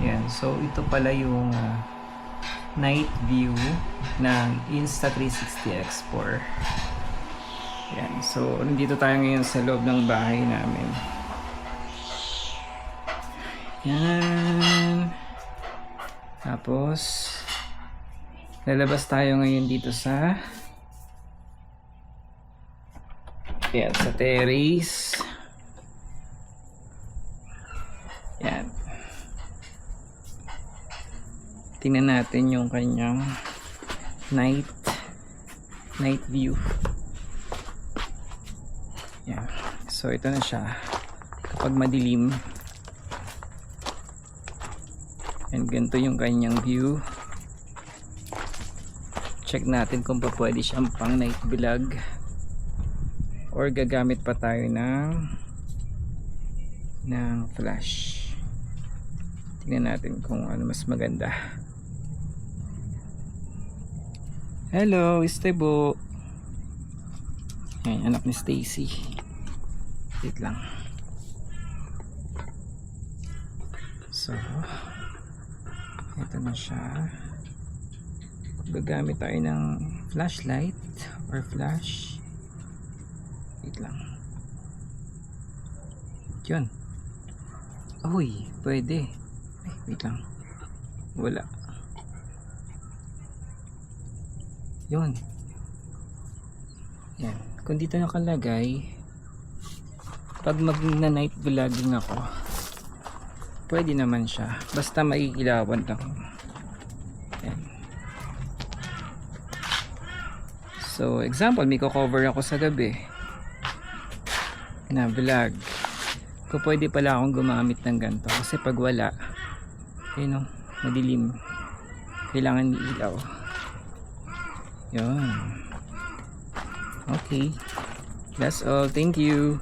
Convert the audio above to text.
Yan. So, ito pala yung ah, night view ng Insta360 X4. Yan. So, nandito tayo ngayon sa loob ng bahay namin. Yan. Tapos, lalabas tayo ngayon dito sa yan, sa terrace. Yan. Tingnan natin yung kanyang night night view. Yan. So ito na siya. Kapag madilim. And ganito yung kanyang view. Check natin kung pa pwede siyang pang night vlog. Or gagamit pa tayo ng ng flash. Tingnan natin kung ano mas maganda. Hello, Estebo. Yan, anak ni Stacy. Wait lang. So, ito na siya. Gagamit tayo ng flashlight or flash. Wait lang. Yun. Uy, pwede. Wait lang. Wala. Yun. Yan. Kung dito nakalagay, pag mag na night vlogging ako, pwede naman siya. Basta maiilawan lang. Yan. So, example, may cover ako sa gabi na vlog. Kung pwede pala akong gumamit ng ganito. Kasi pag wala, yun o, madilim. Kailangan ilaw. Yun. Okay. That's all. Thank you.